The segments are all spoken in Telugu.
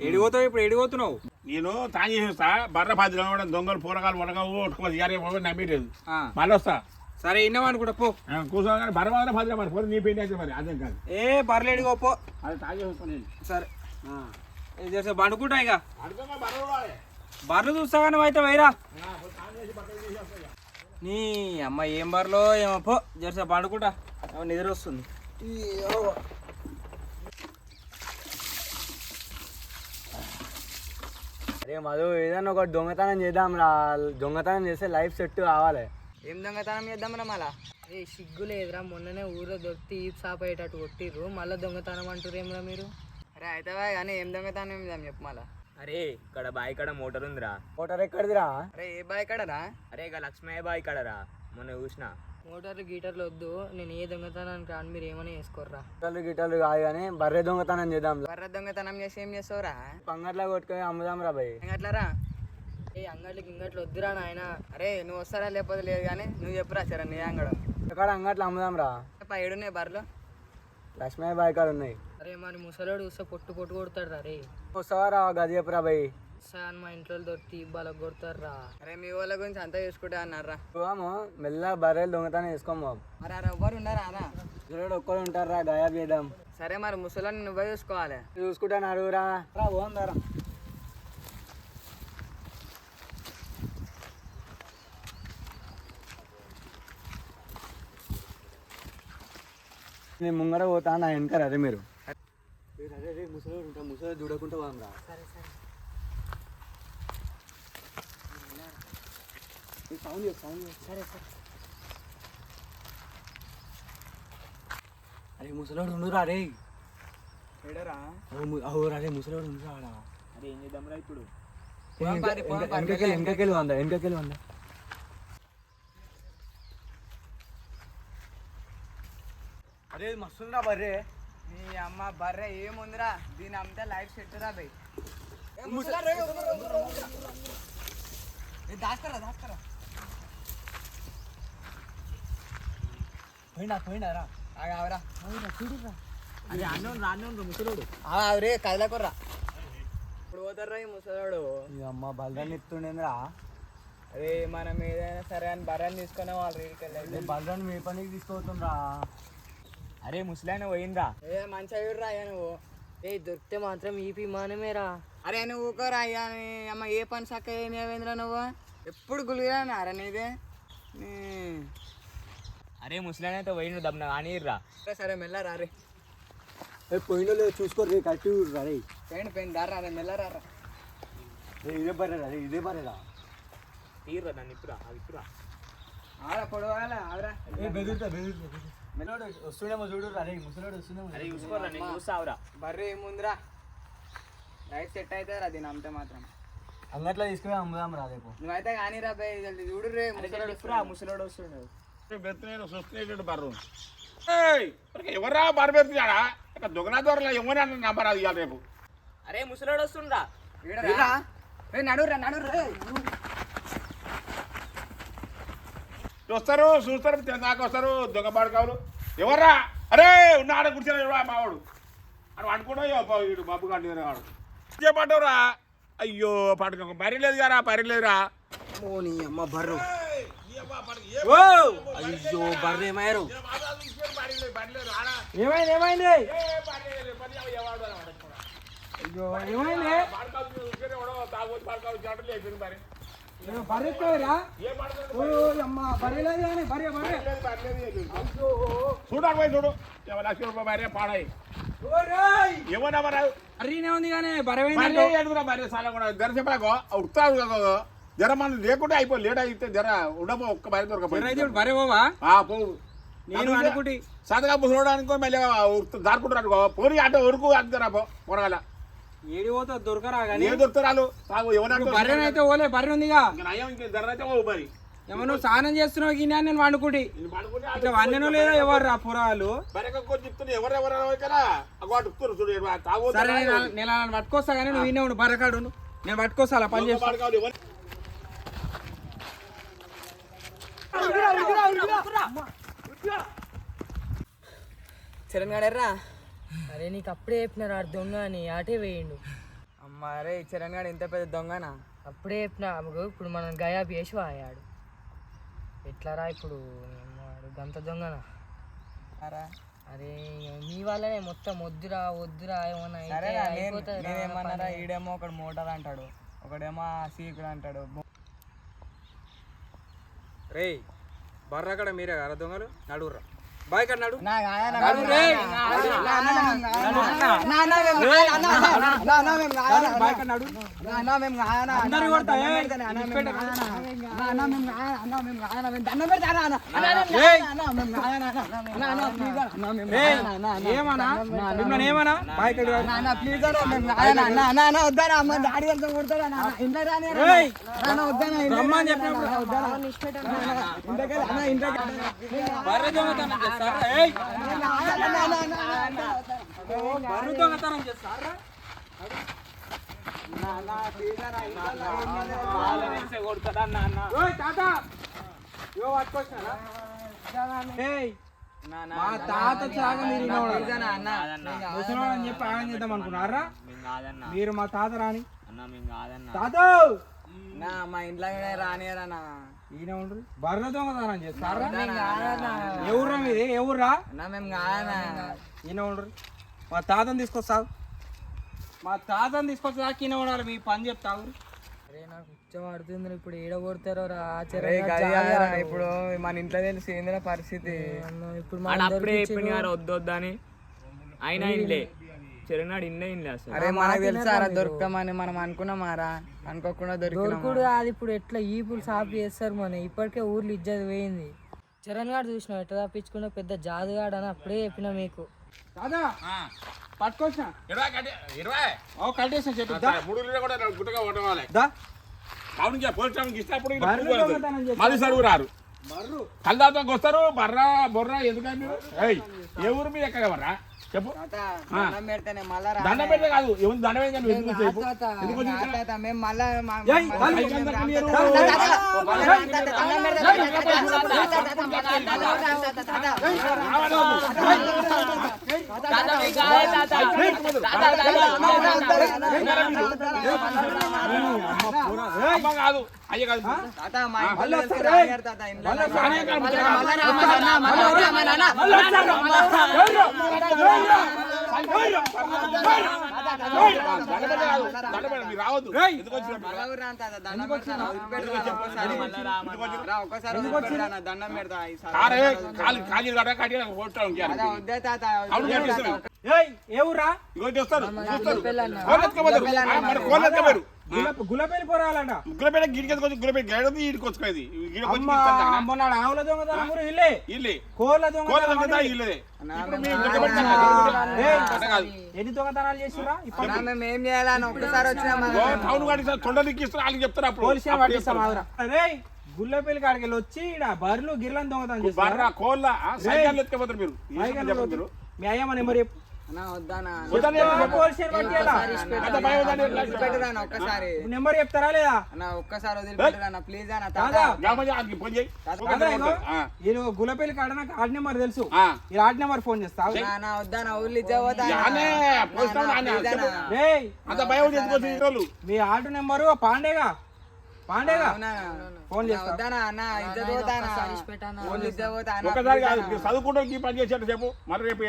ఎడిపోతావు ఇప్పుడు ఎడిపోతున్నావు నేను తాగి చేస్తా బర్ర పది దొంగలు పూరగాలు వడగావు ఒట్టుకోవాలి బాబు నమ్మేటది? మళ్ళీ వస్తా. సరే విన్నావు అనుకుంటా పో. కూర్చోగానే బర్ర మాత్రం పది మరి పోతే నీ పెయింట్ అయితే మరి అదేం కాదు. ఏ బర్రెలు ఎడిగో పో. అది తాగి వస్తాను నేను. సరే. చేస్తే పండుకుంటా ఇక. బర్రెలు చూస్తావా నువ్వు అయితే వైరా? నీ అమ్మ ఏం బర్రెలో ఏమో పో. జరసే పండుకుంటా. నిద్ర వస్తుంది. అరే మధు ఏదన్నా ఒక దొంగతనం చేద్దాం రా. దొంగతనం చేస్తే లైఫ్ సెట్ కావాలి. ఏం దొంగతనం చేద్దాం రా మళ్ళా? ఏ సిగ్గు లేదురా. మొన్ననే ఊరో దొరికి ఈప్ సాప్ అయ్యేటట్టు కొట్టిర్రు. మళ్ళీ దొంగతనం అంటారేమ్రా మీరు? అరే అయితే కానీ ఏం దొంగతనం చేద్దాం చెప్పు మళ్ళా. అరే ఇక్కడ బాయ్ కాడ మోటార్ ఉందిరా. మోటార్ ఎక్కడిదిరా? అరే ఏ బాయ్ కడరా? అరే ఇక లక్ష్మయ్య బాయ్ కాడరా. మొన్న చూసిన. మోటార్లు గీటర్లు వద్దు. నేను ఏ దొంగతనానికి రాను? మీరు ఏమైనా వేసుకోర్రా గిట్టలు గిట్టలు కాదు కానీ బర్రె దొంగతనం చేద్దాం. బర్ర దొంగతనం చేసి ఏం చేస్తావురా? పంగట్లా కొట్టుకొని అమ్ముదాం రా బాయ్ అంగట్లరా ఏ అంగట్లకి ఇంగట్లు వద్దురా నాయన. అరే నువ్వు వస్తారా లేకపోతే లేదు కానీ నువ్వు చెప్పురా సరే నీ అంగడం. ఎక్కడ అంగట్లో అమ్ముదాం రా. ఏడున్నాయి బర్రెలు? లక్ష్మయ్య బాయ్ కాడ ఉన్నాయి. అరే మరి ముసలోడు చూస్తే పొట్టు పొట్టు కొడతాడు రా రే. వస్తావా రా గది చెప్పురా బాయ్ సార్ మా ఇంట్లో దొరికి కొడతారు రా అరే మీ వాళ్ళ గురించి అంతా చూసుకుంటా అన్నారా పోవాము మెల్లగా బర్రెలు దొంగతనం వేసుకోము మరి అరే ఎవ్వరు ఉన్నారా అన్న? చూడు ఒక్కరు ఉంటారా గాయాబ్ చేద్దాం. సరే మరి ముసలాన్ని నువ్వే చూసుకోవాలి. చూసుకుంటాను అడుగురా రా పోందారా నేను ముంగర పోతా నా వెనక అదే మీరు. ముసలి ఉంటా ముసలి చూడకుండా పోదాం రా సౌండ్ సౌండ్ సరే సరే. అరే ముసలోడు ఉండురా రే. ఏడరా? అవురా రే ముసలోడు ఉండురా ఆడ. అరే ఏం చేద్దాంరా ఇప్పుడు? వెనకకెళ్ళి వెనకకెళ్ళి వంద వెనకకెళ్ళి వంద. అరే మస్తుందా బర్రే. నీ అమ్మ బర్రె ఏముందిరా? దీని అమ్మితే లైఫ్ సెట్ రా బై. దాస్తారా దాస్తారా పోయినా పోయినా రా. ఆగవరా అరే. అన్నం రాను ముసలోడు. రే కదలకుర్రా. ఇప్పుడు పోతారా ఈ ముసలోడు. ఈ అమ్మ బలరాన్ని ఎత్తుండేంద్రా అరే మనం ఏదైనా సరే అని బర్రెని తీసుకునే వాళ్ళు రీడికి వెళ్ళి బలరాన్ని మీ పనికి తీసుకోతుండ్రా అరే ముసలాయన పోయిందా ఏ మంచిగా చూడరా అయ్యా నువ్వు. ఏ దొరికితే మాత్రం ఈ విమానమేరా. అరే నువ్వు ఊకోరా అయ్యా అమ్మ ఏ పని సక్క ఏమేంద్రా నువ్వు? ఎప్పుడు గులిరా అరే నీదే? అరే ముసలాయన అయితే పోయిండు దమ్న కానీర్రా సరే, సరే మెల్లరా రే పోయిండో లేదో చూసుకోరు కట్టి రా రే. పెయిన్ పెయిన్ దారా రే మెల్లరా రా ఇదే బర్రెరా రే ఇదే బర్రెరా తీర్రా దాన్ని ఇప్పురా అది ఇప్పురా ఆడ పొడవాలా ఆడరా. ఏ బెదురుతా బెదురుతా మెల్లోడు వస్తుండేమో చూడు రా రే ముసలోడు వస్తుండేమో అరే చూసుకోరా నేను చూస్తావురా. బర్రె ఏముందిరా? లైఫ్ సెట్ అవుతుందిరా దీని అమ్మితే మాత్రం. అంగట్లో తీసుకుని అమ్ముదాం రా రేపు. నువ్వైతే కానీ రా చూడు రే ముసలోడు ఇప్పురా ముసలోడు వస్తుండు. బెత్తనేను చూస్తున్నటువంటి బర్రు. ఎవర్రా బర్ర బెత్తున్నాడా ఇక దొంగన దొరలా ఎవరి అన్న నంబర్ అది ఇవాళ రేపు. అరే ముసలోడు వస్తుండ్రా వీడరా ఏ నడురా నడురా వస్తారు చూస్తారు దాకా వస్తారు దొంగ పడకావులు ఎవర్రా? అరే ఉన్న ఆడ కూర్చొని మావాడు? అని అనుకుంటా వీడు బాబు గాంధీ వాడు. చెప్పంటావురా అయ్యో పడక పరి లేదు కదా పరి లేదురా. నీ అమ్మ బర్రు. అయ్యో బర్రె ఏమయ్యారు? ఏమైంది ఏమైంది? అయ్యో ఏమైంది? బర్రె ఎక్కువరా అమ్మ బర్రె లేదు కానీ బర్రె బర్రె. చూడాలి పోయి చూడు ఏమో లక్ష రూపాయలు భార్య పాడాయి ఏమన్నా మరి? ఉంది కానీ బర్రె కూడా చెప్పాకో ఉడుతాడు కదా జర మనం లేకుంటే అయిపోయి లేట్ అయితే జర ఉండబో ఒక్క భార్య దొరకపోయి నేను అనుకుంటే సదగా ముసలోడానికి మళ్ళీ దారుకుంటారు పోనీ అంటే వరకు అంతరా పో పొరగాల ఏడి పోతా దొరకరా కానీ ఏ దొరుకుతారు తాగు ఇప్పుడు బర్రెని అయితే ఓలే బర్రె ఉందిగా. నయం ఇంకా ధర అయితే పోవు మరి. ఏమో స్నానం చేస్తున్నావు గిన్నె నేను వండుకుంటి. ఇట్లా వండను లేదా ఎవరు రా పురాలు సరే నేను పట్టుకొస్తా కానీ నువ్వు వినే ఉండు బర్రకాడు నేను పట్టుకొస్తా పని చేస్తా పడకాలు ఎవరు చరణ్ అరే నీకు అప్పుడే చెప్పినారు ఆడు దొంగ అని. ఆటే వేయండు. మరే చరణ్ గారు ఇంత పెద్ద దొంగనా? అప్పుడే చెప్పిన ఇప్పుడు మనం గయాబ్ చేసి వాయాడు. ఎట్లారా ఇప్పుడు? వాడు గంత దొంగన? అరే. మీ వల్లనే మొత్తం వద్దురా వద్దురా ఏమన్నా నేనేమన్నారా. ఈడేమో ఒకడు మోటార్ అంటాడు ఒకడేమో సీకుడు అంటాడు. రే బర్రగడ మీరే కదా దొంగలు? నడువురా బాయ్ కడ నడు బాయ్ ఏమన్నా మిమ్మల్ని ఏమన్నా రమ్మని చెప్పినప్పుడు దొంగతనం చేస్తారా? తాత! యో పట్టుకొచ్చినారా? ఏయ్! మా తాత చాగ మీరు ముసలోడు అని చెప్పి ఆగం చేద్దాం అనుకున్నారా? మీరు మా తాత రాని. తాత! నా మా ఇంట్లో రానియరన్నా ఈయన ఉండ్రి బర్రె దొంగతనం చేస్తారా ఎవర్రా మీది? ఎవర్రా? అన్నా మేము కాదన్నా. ఈయన ఉండ్రి మా తాతని తీసుకొస్తావు మా తాతని తీసుకొచ్చేదాకా ఈయన ఉండాలి మీ పని చెప్తావు. ఆడుతుంది ఇప్పుడు. ఏడ కొడతారో ఇప్పుడు? మన ఇంట్లో తెలిసి ఏందిరా పరిస్థితి? ఇప్పుడు వద్దు వద్దని అయినా ఇన్లే చెరునాడు ఇన్లే ఇన్లే అసలు. అరే మనకు తెలుసారా దొరుకుతామని మనం అనుకున్నామారా అనుకోకుండా దొరికినాం దొరుకుడు అది ఇప్పుడు ఎట్లా ఈపులు సాఫ్ చేస్తారు మన. ఇప్పటికే ఊర్లు ఇజ్జత్ పోయింది. చరణ్ గారు చూసినాం ఎట్లా తప్పించుకున్నా పెద్ద జాదుగాడు అని అప్పుడే చెప్పిన మీకు. దాదా పట్టుకొచ్చిన. ఇరవై కట్టి ఇరవై. ఓ కట్టేసిన చెట్టు దా. మూడు లీటర్ కూడా గుట్టగా కొట్టవాలి దా. టౌన్కి పోలీస్ స్టేషన్కి. దొంగతనం చేస్తారు. మళ్ళీ సరువు రారు. వస్తారు బర్రా బొర్రా ఏయ్ ఏ ఊరు మీద ఎక్కడ బర్రా చెప్పు దండం పెట్టే కాదు ఎవరు దండం అని ఎందుకు చెప్పు ఎందుకు కాదు అయ్య కాదు తాత, మా ఇంట్లో తాత, ఇంట్లో మళ్ళా రానియరు. రావద్దు దండం పెడతా కాజీలు కట్ట కట్టి వద్దే తాత, గులపేలి పోరాలంట గులపేట గిడికి గులపేట గడది ఈడికి మొన్న ఆవుల దొంగతనం ఇల్లే ఇల్లే కోళ్ళ దొంగతనం ఇల్లే ఎన్ని దొంగతనాలు చేసిరా ఇప్పుడు అన్నా, మేము ఏం చేయాలని ఒక్కసారి వచ్చినా చెప్తారు పట్టిస్తాం అరే గుల్లపల్లి కాడికి వచ్చి ఈడ బర్రెలు గిర్లను దొంగతనం చేస్తారు? బర్రా కోళ్ళ ఆ, సైకిల్ ఎత్తుకోపోతారు మీరు. మీ అయ్యమ్మ నెంబర్ చెప్పు. నెంబర్ చెప్తారా లేదా? అన్న ఒక్కసారి వదిలిపెట్టురా ప్లీజ్ ఈయన గుల్లపల్లి కాడ నాకు ఆడ్ నెంబర్ తెలుసు. ఈ ఆడ్ నెంబర్ ఫోన్ చేస్తావు అన్న వద్దానా ఊర్లు మీ ఆర్డు నెంబరు పాండేగా? పాండేగా? ఫోన్ చేస్తా. చదువుకుంటే పని చేసేట్టు చెప్పు. మరి రేపు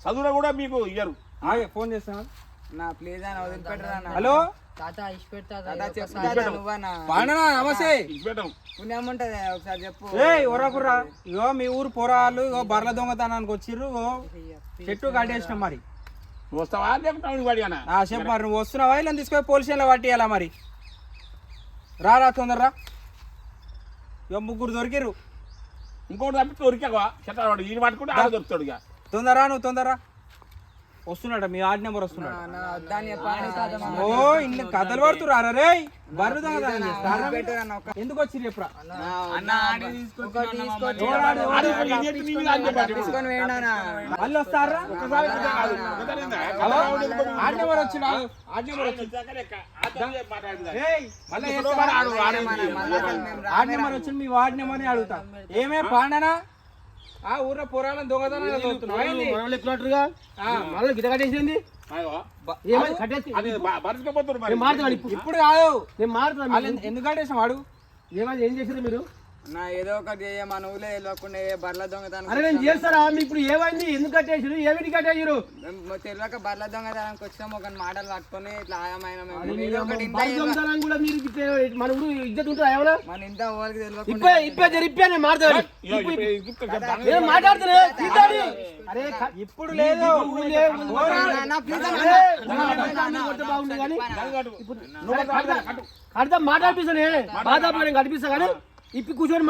చదువులో కూడా మీకు ఇయ్యరు. ఆగే ఫోన్ చేస్తాను అన్న ప్లీజ్ అన్న వదిలిపెట్టరా హలో? తాత ఇష్ట పెడతా తాత చెప్పు. తాత నువ్వన్నా పాండనా నమస్తే. ఇచ్చిపెట్టాం పుణ్యం ఉంటది ఒకసారి చెప్పు. ఏయ్ ఒరకుర్రా ఇగో మీ ఊరు పొరాలు ఇగో బర్ల దొంగతనానికి వచ్చిర్రు చెట్టు కట్టేసినాం మరి. వస్తావా? చెప్పు మరి నువ్వు వస్తున్నావా? ఇలా తీసుకొని పోలీస్ స్టేషన్లో పట్టియాలా మరి? రా రా తొందరరా. ఇగో ముగ్గురు దొరికిర్రు. ఇంకోటి తప్పి దొరికావా? చెట్టాడు ఈయన పట్టుకుంటే ఆడ దొరుకుతాడు ఇక. తొందరరా నువ్వు తొందరరా వస్తున్నాడు? మీ ఆర్డ్ నెంబర్ వస్తున్నాడు? ఓ ఇల్లు కథలు పడుతురా రే బర్రె ఎందుకు వచ్చిర్రు చెప్పురా? ఆడ మళ్ళీ వస్తారా? ఆర్డ్ నెంబర్ నెంబర్ ఆడ ఆడు. నెంబర్ వచ్చింది మీ వార్డ్ నెంబర్ అడుగుతా. ఏమే పాండనా? ఆ ఊర్లో పురాణం దొంగతనాలు గిట కట్టేసింది? ఇప్పుడు. కాదు. నేను మారుతాను వాళ్ళు ఎందు- ఎందుకు కట్టేసాం వాడు? ఏమని ఏం చేసారు మీరు? నా ఏదో ఒకటి చేయ మన ఊళ్ళో తెలియకుండా ఏ బర్ల దొంగతనం అరే నేను చేస్తారా? మీకు ఇప్పుడు ఏమైంది? ఎందుకు కట్టేసారు ఏమిటి కట్టేసారు మేము తెలియక బర్ల దొంగతనానికి వచ్చినాం ఒక మాటలు పట్టుకొని ఇట్లా ఆయమైన దొంగతనం కూడా మీరు మన ఊరు ఇజ్జత్ ఉంటుందా ఏమన్నా మన ఇంత వాళ్ళకి ఇప్పే ఇప్పే నేను ఇప్పుడు తీద్దాని అరే ఇప్పుడు లేదు అందరూ కొడితే. కానీ మాట్లాడిపిస్తానే. బాధపడి కనిపిస్తా కానీ ఇప్పి కూర్చొని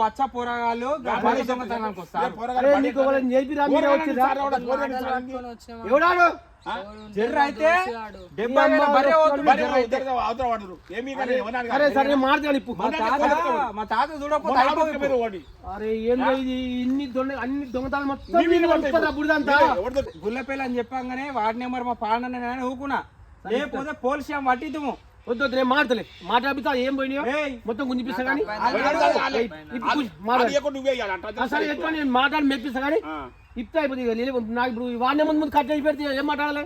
బచ్చ పోరగాళ్ళు మీరే. ఎవడాడు? జర్ర అయితే మా తాత చూడకపోతే మీరు. అరే ఏం ఇది ఇన్ని దొంగ అన్ని దొంగతనాలు మొత్తం మీరు బుడిదంతా ఎవరిదో గుల్లపల్లి అని చెప్పంగానే వాడి నెంబర్ మా పాడన నేను ఊకున్నా. లేకపోతే పోలీస్ పట్టిద్దాము. వద్దు వద్దు, నేను మాడతలే మాట్లాడిపిస్తా ఏం పోయినాయో ఏయ్. మొత్తం గుంజిపిస్తా కానీ. సరే ఎక్కువ నేను మాట్లాడి మెప్పిస్తా కానీ ఇప్తే అయిపోతుంది నాకు ఇప్పుడు వాడిని ముందు ముందు కట్ పెడితే ఏం మాట్లాడాలి.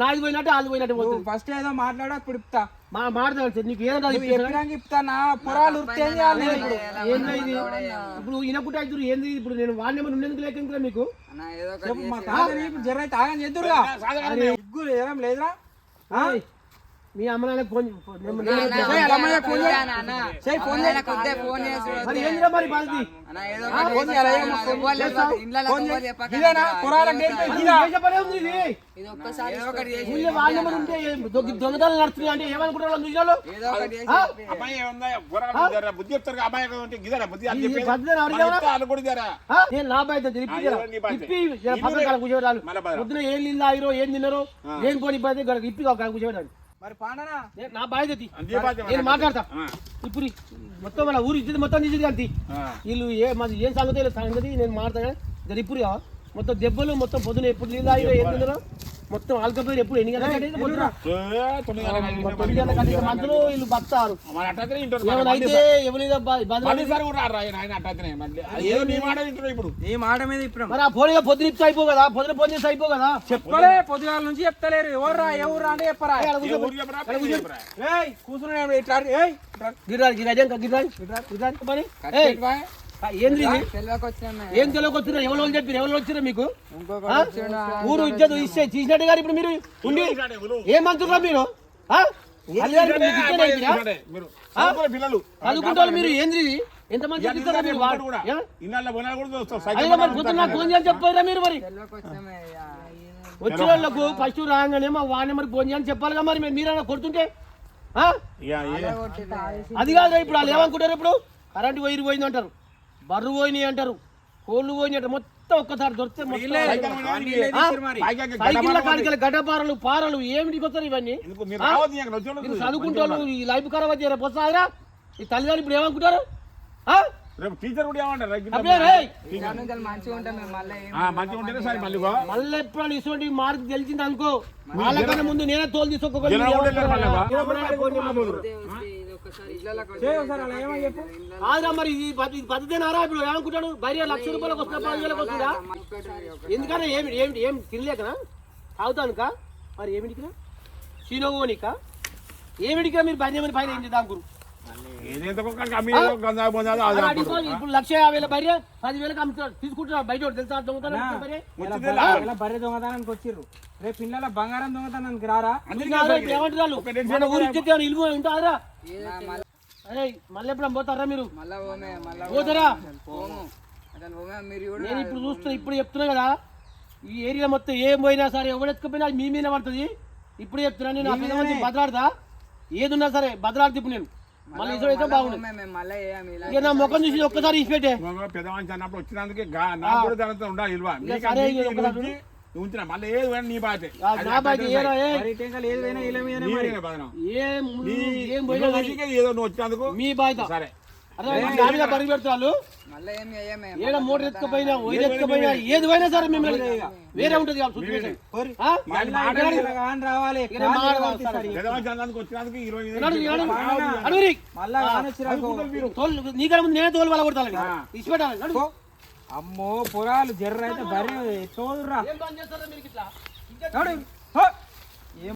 నాది పోయినట్టు అది పోయినట్టు పోతుంది. ఫస్ట్ ఏదో మాట్లాడా ఇప్పుడు ఇప్తా. మా మాట్లాడతాను నీకు ఏదైనా నువ్వు చెప్పినాక ఇప్తా నా పొరాలు ఉరికితే ఏం చేయాలి నేను ఇప్పుడు? ఏంది ఇది? ఇప్పుడు ఇనకుంటే అవుతుంది ఏంది ఇప్పుడు నేను వాడిని ఏమైనా ఉండేందుకు లేక ఇంకా మీకు? ఏదో ఇప్పుడు జర్ర అయితే ఆగం చేద్దురుగా లేదురా మీ అమ్మ నాన్నకి ఫోన్ మరి ఏందిరా మరి బాధది అన్న ఏదో ఒకటి ఫోన్ చేసి చేయాలా? అన్న, ఫోన్ ఎవ్వరు లేకపోతే ఇండ్లలో ఫోన్ ఎవ్వరు చేయి. చెప్పకండి ఇదేనా అన్న. పొరాల గేట్ పై అది గిరా. ఏ చెప్పనే ఉంది ఇది ఇది ఒక్కసారి ఏదో ఒకటి చేసి ఊళ్ళో వాళ్ళ నెంబర్ ఉంటే ఏం దొంగ- దొంగతనాలు నడుస్తున్నాయి అంటే ఏమనుకుంటారు వాళ్ళు చూసినాళ్ళు? ఏదో ఒకటి చేసి ఆ? చెప్పి. అమ్మాయి ఏముందా పోరాడు జర బుద్ధి చెప్తారు కదా, అమ్మాయి ఉంటే గిదరా బుద్ధి అని ఈ చెప్పేది. పద్ధతిని మన అడిగావా? ఇంట్లో వాళ్ళు కూడా జరా. ఆ? నేను నా బాధ్యత ఇప్పి ఆ, జర. ఎవరు నీ బాధ్యత? ఇప్పి జర ఇల్లు పక్కన కాడ కూర్చోబెట్టాలి మళ్ళా పదరా. పొద్దున ఏం నీళ్ళు ఆగిరో ఏం తిన్నారో ఏం ఇబ్బంది కాదు. ఇప్పి కూర్చోబెట్టాలి మరి పాడనా? నేను నా బాధ్యత నేను మాట్లాడతా. ఇప్పుడు మొత్తం మన ఊరు ఇచ్చింది మొత్తం తీసింది అంతే. వీళ్ళు ఏ మాది ఏం సంగతి సంగతి నేను మాట్లాడతా. ఇప్పుడు? మొత్తం దెబ్బలు మొత్తం పొద్దున ఎప్పుడు నీళ్ళు ఆగిరో ఏం మొత్తం ఆల్కపోయి ఎప్పుడు ఎన్ని కట్టేసి మధ్యలో వీళ్ళు బతారు అయితే ఇప్పుడు. నీ మాట మీద ఇప్పుడు. మరి ఆ ఫోన్ ఇక పొద్దున ఇచ్చి అయిపో కదా? పొద్దున ఫోన్ చేసి అయిపో కదా? చెప్పలే పొద్దుగాల నుంచి చెప్తలేరు. ఎవర్రా ఎవరు అంటే చెప్పరా. కూర్చున్నాడు ఇట్లా ఇంకా గిరాజు గిరాజు పని ఏంది ఏం తెలియకొచ్చినా ఎవరు చెప్పారు? ఎవరు వచ్చినా మీకు? ఊరు ఇచ్చేది ఇస్తే తీసినట్టు గారు ఇప్పుడు మీరు ఉండి. ఊరు. ఏమంటున్నా మీరు? ఇట్లాంటి మీరు ఏంది ఏ? నాకు ఫోన్ చెప్పారా మీరు మరి. వచ్చిన వాళ్ళకు ఫస్ట్ రాగానే మా వాడిని మరి ఫోన్ చేయని చెప్పాలిగా మరి మీరు మీరైనా కొడుతుంటే? ఏ- అది కాదు ఇప్పుడు వాళ్ళు ఏమనుకుంటారు ఇప్పుడు? కరెంట్ వైర్ పోయింది అంటారు. బర్రు పోయినాయి అంటారు. కోళ్ళు పోయినాయి అంటారు. మొత్తం ఒక్కసారి దొరికితే సైకిళ్ళ గడ్డపారలు పారలు ఏమిటికి వస్తారు ఇవన్నీ. చదువుకుంటారు ఈ లైఫ్ ఖరాబ్ అయితే రేపు వస్తారా? ఈ తల్లిదండ్రులు ఇప్పుడు ఏమనుకుంటారు? రేపు టీచర్ కూడా. మళ్ళీ ఎప్పుడు ఇటువంటి మార్క్ తెలిసింది అనుకో. వాళ్ళకన్నా ముందు నేనే తోలు తీసుకోవాలి కాదురా మరి ఇది పద్ధతి పద్ధతేనారా ఇప్పుడు ఏమనుకుంటాడు? భార్య లక్ష రూపాయలకు వస్తున్నా పది వేలకు వస్తుందా? ఎందుకన్నా ఏమి ఏమి ఏం తినలేకనా? తాగుతానుక? మరి ఏమిటికినా చీనోనిక ఏమిటికా మీరు భార్య మీద పైన ఏం చేద్దాం గురు ఇప్పుడు లక్ష యాభై వేల బర్రె పదివేలకు అమ్ముతాడు. తీసుకుంటున్నాడు బయట తెలుసా దొంగతనం బర్రె? దొంగతనానికి వచ్చిర్రు. రేపు పిల్లల బంగారం దొంగతనానికి రారా? ఏమంటారు ఇల్లు ఉంటారా? అరే మళ్ళీ ఎప్పుడు పోతారా మీరు? మళ్ళా పోమే మళ్ళా పోతారా? నేను ఇప్పుడు చూస్తున్నా ఇప్పుడు చెప్తున్నా కదా. ఈ ఏరియా మొత్తం ఏం పోయినా సరే ఎవడెత్తుకుపోయినా మీ మీద పడుతుంది. ఇప్పుడు చెప్తున్నా నేను ఆ పెద్ద మనిషి బదలాడతా. ఏది ఉన్నా సరే బదలాడితే ఇప్పుడు నేను. మళ్ళీ ఇసుడు అయితే నా ముఖం చూసి ఒక్కసారి ఇసి పెట్టే ఇంకో పెద్ద మనిషి అన్నప్పుడు వచ్చినందుకే గా- నాకు కూడా దానితో ఉండాలి నువ్వు ఉంచినా మళ్ళీ ఏది పోయినా నీ ఆ, నా టెంకలు ఏది నీ నువ్వు వచ్చినందుకు మీ బాధ్యత. సరే. పెడతారు. ఏడ మోటార్ ఎత్తుకపోయినా వైర్ ఎత్తుకపోయినా ఏది పోయినా సరే మిమ్మల్ని వేరే ఉంటుంది నీకన్నా ముందు నేనే తోలు వాళ్ళ కొడతాను. అమ్మో పొరాలు జర్ర అయితే బరి తోదురా